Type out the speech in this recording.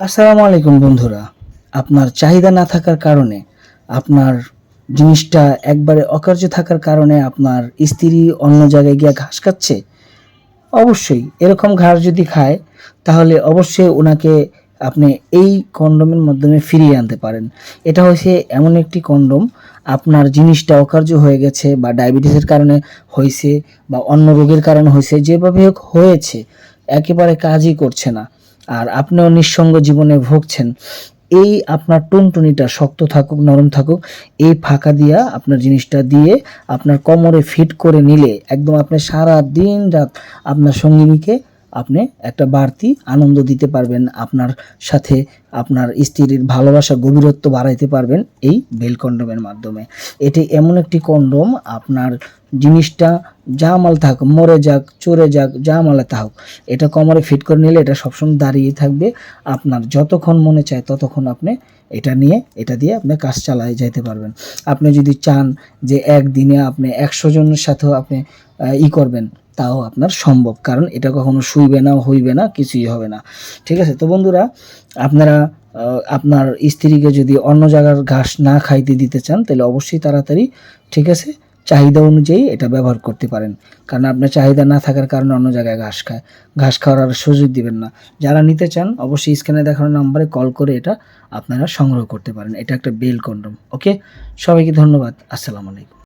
আসসালামু আলাইকুম বন্ধুরা। আপনার চাহিদা না থাকার কারণে, আপনার জিনিসটা একবারে অকার্য থাকার কারণে আপনার স্ত্রী অন্য জায়গায় গিয়ে ঘাস খাচ্ছে, অবশ্যই এরকম ঘাস যদি খায়, তাহলে অবশ্যই ওনাকে আপনি এই কন্ডোমের মাধ্যমে ফিরিয়ে আনতে পারেন। এটা হচ্ছে এমন একটি কন্ডোম আপনার জিনিসটা অকার্য হয়ে গেছে বা ডায়াবেটিসের কারণে হয়েছে বা অন্য রোগের কারণে হয়েছে, যেভাবে হয়েছে, একেবারে কাজই করছে না। আর আপনিও নিঃসঙ্গ জীবনে ভুগছেন, এই আপনার টুনটুনিটা শক্ত থাকুক, নরম থাকুক, এই ফাঁকা দিয়া আপনার জিনিসটা দিয়ে আপনার কোমরে ফিট করে নিলে, একদম আপনি সারা দিন রাত আপনার সঙ্গিনীকে আপনি একটা বাড়তি আনন্দ দিতে পারবেন, আপনার সাথে আপনার স্ত্রীর ভালোবাসা, গভীরত্ব বাড়াইতে পারবেন এই বেল কন্ডোমের মাধ্যমে। এটি এমন একটি কন্ডোম, আপনার জিনিসটা যা মাল থাকুক মরে যাক চড়ে যাক, যা মালে থাকুক এটা কোমরে ফিট করে নিলে এটা সবসময় দাঁড়িয়ে থাকবে। আপনার যতক্ষণ মনে চায় ততক্ষণ আপনি এটা নিয়ে, এটা দিয়ে আপনি কাজ চালায় যেতে পারবেন। আপনি যদি চান যে একদিনে আপনি একশো জনের সাথেও আপনি ই করবেন, তাও আপনার সম্ভব। কারণ এটা কখনো শুইবে না, হইবে না, কিছুই হবে না। ঠিক আছে? তো বন্ধুরা, আপনারা আপনার স্ত্রীকে যদি অন্য জায়গার ঘাস না খাইতে দিতে চান, তাহলে অবশ্যই তাড়াতাড়ি, ঠিক আছে? চাহিদা অনুযায়ী এটা ব্যবহার করতে পারেন। কারণ আপনার চাহিদা না থাকার কারণে অন্য জায়গায় ঘাস খায়, ঘাস খাওয়ার আর সুযোগ দিবেন না। যারা নিতে চান, অবশ্যই স্ক্যানে দেখানো নাম্বারে কল করে এটা আপনারা সংগ্রহ করতে পারেন। এটা একটা বেল কন্ডম, ওকে? সবাইকে ধন্যবাদ। আসসালামু আলাইকুম।